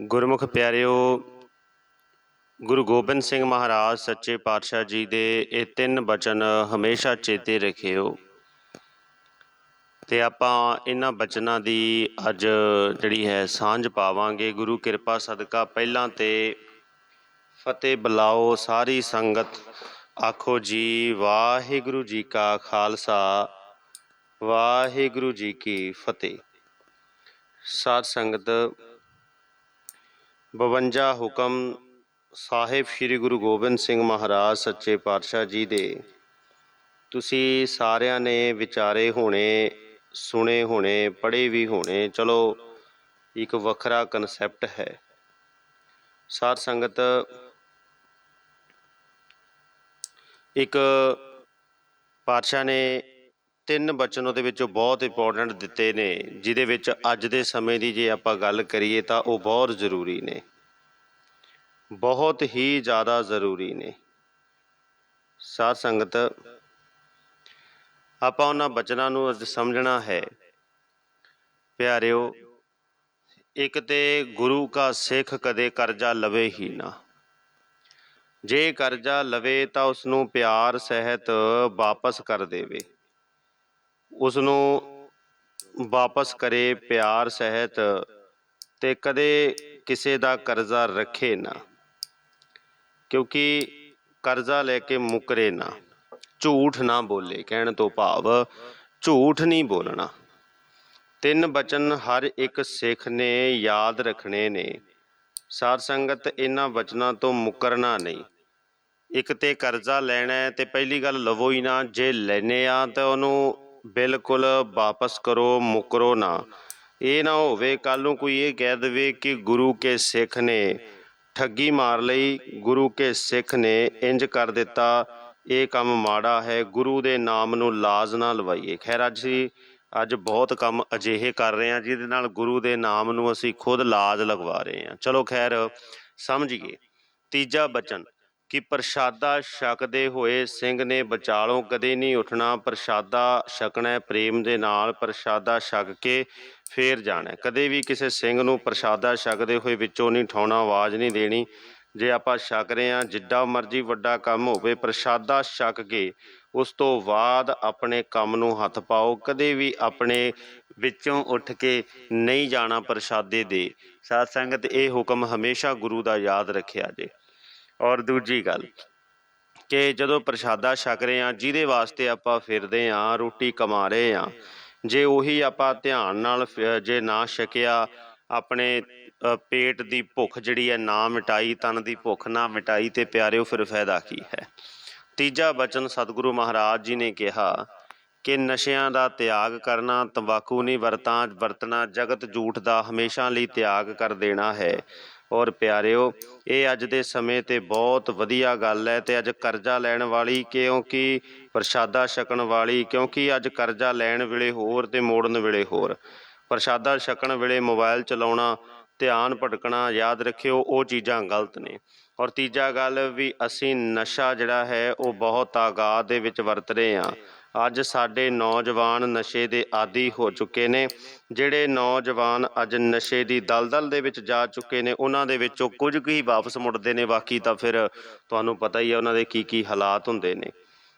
ਗੁਰਮੁਖ ਪਿਆਰਿਓ, ਗੁਰੂ ਗੋਬਿੰਦ ਸਿੰਘ ਮਹਾਰਾਜ ਸੱਚੇ ਪਾਤਸ਼ਾਹ ਜੀ ਦੇ ਇਹ ਤਿੰਨ ਬਚਨ ਹਮੇਸ਼ਾ ਚੇਤੇ ਰੱਖਿਓ। ਤੇ ਆਪਾਂ ਇਹਨਾਂ ਬਚਨਾਂ ਦੀ ਅੱਜ ਜਿਹੜੀ ਹੈ ਸਾਂਝ ਪਾਵਾਂਗੇ। ਗੁਰੂ ਕਿਰਪਾ ਸਦਕਾ ਪਹਿਲਾਂ ਤੇ ਫਤਿਹ ਬੁਲਾਓ ਸਾਰੀ ਸੰਗਤ। ਆਖੋ ਜੀ, ਵਾਹਿਗੁਰੂ ਜੀ ਕਾ ਖਾਲਸਾ, ਵਾਹਿਗੁਰੂ ਜੀ ਕੀ ਫਤਿਹ। ਸਾਧ ਸੰਗਤ 52 ਹੁਕਮ ਸਾਹਿਬ ਸ੍ਰੀ ਗੁਰੂ ਗੋਬਿੰਦ ਸਿੰਘ ਮਹਾਰਾਜ ਸੱਚੇ ਪਾਤਸ਼ਾਹ ਜੀ ਦੇ। ਤੁਸੀਂ ਸਾਰਿਆਂ ਨੇ ਵਿਚਾਰੇ ਹੋਣੇ, ਸੁਣੇ ਹੋਣੇ, ਪੜ੍ਹੇ ਵੀ ਹੋਣੇ, ਚਲੋ ਇੱਕ ਵੱਖਰਾ ਕਨਸੈਪਟ ਹੈ। ਸਾਧ ਸੰਗਤ, ਇੱਕ ਪਾਤਸ਼ਾਹ ਨੇ ਤਿੰਨ ਬਚਨ ਉਹਦੇ ਵਿੱਚੋਂ ਬਹੁਤ ਇੰਪੋਰਟੈਂਟ ਦਿੱਤੇ ਨੇ, ਜਿਹਦੇ ਵਿੱਚ ਅੱਜ ਦੇ ਸਮੇਂ ਦੀ ਜੇ ਆਪਾਂ ਗੱਲ ਕਰੀਏ ਤਾਂ ਉਹ ਬਹੁਤ ਜ਼ਰੂਰੀ ਨੇ। ਬਹੁਤ ਹੀ ਜ਼ਿਆਦਾ ਜ਼ਰੂਰੀ ਨੇ। ਸਾਧ ਸੰਗਤ, ਆਪਾਂ ਉਹਨਾਂ ਬਚਨਾਂ ਨੂੰ ਅੱਜ ਸਮਝਣਾ ਹੈ। ਪਿਆਰਿਓ, ਇੱਕ ਤੇ ਗੁਰੂ ਕਾ ਸਿੱਖ ਕਦੇ ਕਰਜ਼ਾ ਲਵੇ ਹੀ ਨਾ। ਜੇ ਕਰਜ਼ਾ ਲਵੇ ਤਾਂ ਉਸ ਨੂੰ ਪਿਆਰ, ਸਹਿਤ ਵਾਪਸ ਕਰ ਦੇਵੇ। ਉਸ ਨੂੰ ਵਾਪਸ ਕਰੇ ਪਿਆਰ, ਸਹਿਤ ਤੇ ਕਦੇ ਕਿਸੇ ਦਾ ਕਰਜ਼ਾ ਰੱਖੇ ਨਾ। ਕਿਉਂਕਿ ਕਰਜ਼ਾ ਲੈ ਕੇ ਮੁਕਰੇ ਨਾ। ਝੂਠ ਨਾ ਬੋਲੇ, ਕਹਿਣ ਤੋਂ ਭਾਵ ਝੂਠ ਨਹੀਂ ਬੋਲਣਾ। ਤਿੰਨ ਬਚਨ ਹਰ ਇੱਕ ਸਿੱਖ ਨੇ ਯਾਦ ਰੱਖਣੇ ਨੇ। ਸਾਧ ਸੰਗਤ ਇਹਨਾਂ ਬਚਨਾਂ ਤੋਂ ਮੁਕਰਨਾ ਨਹੀਂ। ਇੱਕ ਤੇ ਕਰਜ਼ਾ ਲੈਣਾ ਹੈ ਤੇ ਪਹਿਲੀ ਗੱਲ ਲਵੋ ਹੀ ਨਾ, ਜੇ ਲੈਨੇ ਆ ਤਾਂ ਉਹਨੂੰ ਬਿਲਕੁਲ ਵਾਪਸ ਕਰੋ, ਮੁਕਰੋ ਨਾ। ਇਹ ਨਾ ਹੋਵੇ ਕੱਲ ਨੂੰ ਕੋਈ ਇਹ ਕਹਿ ਦੇਵੇ ਕਿ ਗੁਰੂ ਕੇ ਸਿੱਖ ਨੇ ਠੱਗੀ ਮਾਰ ਲਈ, ਗੁਰੂ ਕੇ ਸਿੱਖ ਨੇ ਇੰਜ ਕਰ ਦਿੱਤਾ, ਇਹ ਕੰਮ ਮਾੜਾ ਹੈ, ਗੁਰੂ ਦੇ ਨਾਮ ਨੂੰ ਲਾਜ਼ ਨਾ ਲਵਾਈਏ। ਖੈਰ, ਅੱਜ ਅੱਜ ਬਹੁਤ ਕੰਮ ਅਜਿਹੇ ਕਰ ਰਹੇ ਹਾਂ ਜਿਹਦੇ ਨਾਲ ਗੁਰੂ ਦੇ ਨਾਮ ਨੂੰ ਅਸੀਂ ਖੁਦ ਲਾਜ਼ ਲਗਵਾ ਰਹੇ ਹਾਂ। ਚਲੋ ਖੈਰ, ਸਮਝੀਏ। ਤੀਜਾ ਬਚਨ। ਕਿ ਪ੍ਰਸ਼ਾਦਾ ਛਕਦੇ ਹੋਏ ਸਿੰਘ ਨੇ ਬਚਾਲੋਂ ਕਦੇ ਨਹੀਂ ਉੱਠਣਾ, ਪ੍ਰਸ਼ਾਦਾ ਛਕਣਾ ਪ੍ਰੇਮ ਦੇ ਨਾਲ ਪ੍ਰਸ਼ਾਦਾ ਛਕ ਕੇ ਫੇਰ ਜਾਣਾ ਕਦੇ ਵੀ ਕਿਸੇ ਸਿੰਘ ਨੂੰ ਪ੍ਰਸ਼ਾਦਾ ਛਕਦੇ ਹੋਏ ਵਿੱਚੋਂ ਨਹੀਂ ਠਾਉਣਾ, ਆਵਾਜ਼ ਨਹੀਂ ਦੇਣੀ। ਜੇ ਆਪਾਂ ਛਕ ਰਹੇ ਹਾਂ, ਜਿੱਡਾ ਮਰਜ਼ੀ ਵੱਡਾ ਕੰਮ ਹੋਵੇ, ਪ੍ਰਸ਼ਾਦਾ ਛਕ ਕੇ ਉਸ ਤੋਂ ਬਾਅਦ ਆਪਣੇ ਕੰਮ ਨੂੰ ਹੱਥ ਪਾਓ। ਕਦੇ ਵੀ ਆਪਣੇ ਵਿੱਚੋਂ ਉੱਠ ਕੇ ਨਹੀਂ ਜਾਣਾ ਪ੍ਰਸ਼ਾਦੇ ਦੇ। ਸਾਧ ਸੰਗਤ, ਇਹ ਹੁਕਮ ਹਮੇਸ਼ਾ ਗੁਰੂ ਦਾ ਯਾਦ ਰੱਖਿਆ ਜੇ। ਔਰ ਦੂਜੀ ਗੱਲ ਕਿ ਜਦੋਂ ਪ੍ਰਸ਼ਾਦਾ ਛਕ ਰਹੇ ਆ ਜਿਹਦੇ ਵਾਸਤੇ ਆਪਾਂ ਫਿਰਦੇ ਆ ਰੋਟੀ ਕਮਾ ਰਹੇ ਆ ਜੇ ਉਹੀ ਆਪਾਂ ਧਿਆਨ ਨਾਲ ਜੇ ਨਾ ਛਕਿਆ, ਆਪਣੇ ਪੇਟ ਦੀ ਭੁੱਖ ਜਿਹੜੀ ਹੈ, ਨਾ ਮਿਟਾਈ, ਤਨ ਦੀ ਭੁੱਖ ਨਾ ਮਿਟਾਈ, ਤੇ ਪਿਆਰਿਓ, ਫਿਰ ਫਾਇਦਾ ਕੀ ਹੈ? ਤੀਜਾ ਬਚਨ ਸਤਿਗੁਰੂ ਮਹਾਰਾਜ ਜੀ ਨੇ ਕਿਹਾ ਕਿ ਨਸ਼ਿਆਂ ਦਾ ਤਿਆਗ ਕਰਨਾ, ਤੰਬਾਕੂ ਨਹੀਂ ਵਰਤਾਂ, ਵਰਤਣਾ, ਜਗਤ ਝੂਠ ਦਾ ਹਮੇਸ਼ਾ ਲਈ ਤਿਆਗ ਕਰ ਦੇਣਾ ਹੈ। ਔਰ ਪਿਆਰਿਓ, ਇਹ ਅੱਜ ਦੇ ਸਮੇਂ ਤੇ ਬਹੁਤ ਵਧੀਆ ਗੱਲ ਹੈ ਤੇ ਅੱਜ ਕਰਜ਼ਾ ਲੈਣ ਵਾਲੀ, ਕਿਉਂਕਿ ਪ੍ਰਸ਼ਾਦਾ ਛਕਣ ਵਾਲੀ, ਕਿਉਂਕਿ ਅੱਜ ਕਰਜ਼ਾ ਲੈਣ ਵੇਲੇ ਹੋਰ ਤੇ ਮੋੜਨ ਵੇਲੇ ਹੋਰ। ਪ੍ਰਸ਼ਾਦਾ ਛਕਣ ਵੇਲੇ ਮੋਬਾਈਲ ਚਲਾਉਣਾ, ਧਿਆਨ ਭਟਕਣਾ, ਯਾਦ ਰੱਖਿਓ, ਉਹ ਚੀਜ਼ਾਂ ਗਲਤ ਨੇ। ਔਰ ਤੀਜਾ ਗੱਲ ਵੀ ਅਸੀਂ ਨਸ਼ਾ ਜਿਹੜਾ ਹੈ, ਉਹ ਬਹੁਤ ਆਗਾਹ ਦੇ ਵਿੱਚ ਵਰਤ ਰਹੇ ਹਾਂ। ਅੱਜ ਸਾਡੇ ਨੌਜਵਾਨ ਨਸ਼ੇ ਦੇ ਆਦੀ ਹੋ ਚੁੱਕੇ ਨੇ। ਜਿਹੜੇ ਨੌਜਵਾਨ ਅੱਜ ਨਸ਼ੇ ਦੀ ਦਲਦਲ ਦੇ ਵਿੱਚ ਜਾ ਚੁੱਕੇ ਨੇ, ਉਹਨਾਂ ਦੇ ਵਿੱਚੋਂ ਕੁਝ ਕੁ ਹੀ ਵਾਪਸ ਮੁੜਦੇ ਨੇ। ਬਾਕੀ ਤਾਂ ਫਿਰ ਤੁਹਾਨੂੰ ਪਤਾ ਹੀ ਹੈ ਉਹਨਾਂ ਦੇ ਕੀ ਕੀ ਹਾਲਾਤ ਹੁੰਦੇ ਨੇ।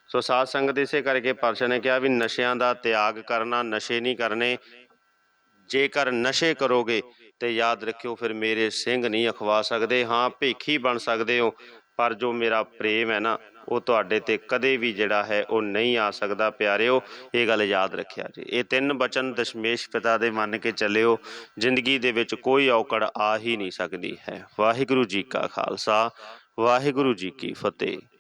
ਸੋ ਸਾਧ ਸੰਗਤ ਇਸੇ ਕਰਕੇ ਪਾਤਸ਼ਾਹ ਨੇ ਕਿਹਾ ਵੀ ਨਸ਼ਿਆਂ ਦਾ ਤਿਆਗ ਕਰਨਾ, ਨਸ਼ੇ ਨਹੀਂ ਕਰਨੇ। ਜੇਕਰ ਨਸ਼ੇ ਕਰੋਗੇ ਤੇ ਯਾਦ ਰੱਖਿਓ, ਫਿਰ ਮੇਰੇ ਸਿੰਘ ਨਹੀਂ ਅਖਵਾ ਸਕਦੇ। ਹਾਂ, ਭੇਖੀ ਬਣ ਸਕਦੇ ਹੋ। ਪਰ ਜੋ ਮੇਰਾ ਪ੍ਰੇਮ ਹੈ ਨਾ, ਉਹ ਤੁਹਾਡੇ ਤੇ ਕਦੇ ਵੀ ਜਿਹੜਾ ਹੈ ਉਹ ਨਹੀਂ ਆ ਸਕਦਾ, ਪਿਆਰਿਓ, ਇਹ ਗੱਲ ਯਾਦ ਰੱਖਿਆ ਜੀ। ਇਹ ਤਿੰਨ ਬਚਨ ਦਸ਼ਮੇਸ਼ ਪਿਤਾ ਦੇ ਮੰਨ ਕੇ ਚੱਲਿਓ, ਜ਼ਿੰਦਗੀ ਦੇ ਵਿੱਚ ਕੋਈ ਔਕੜ ਆ ਹੀ ਨਹੀਂ ਸਕਦੀ ਹੈ। ਵਾਹਿਗੁਰੂ ਜੀ ਕਾ ਖਾਲਸਾ, ਵਾਹਿਗੁਰੂ ਜੀ ਕੀ ਫਤਿਹ।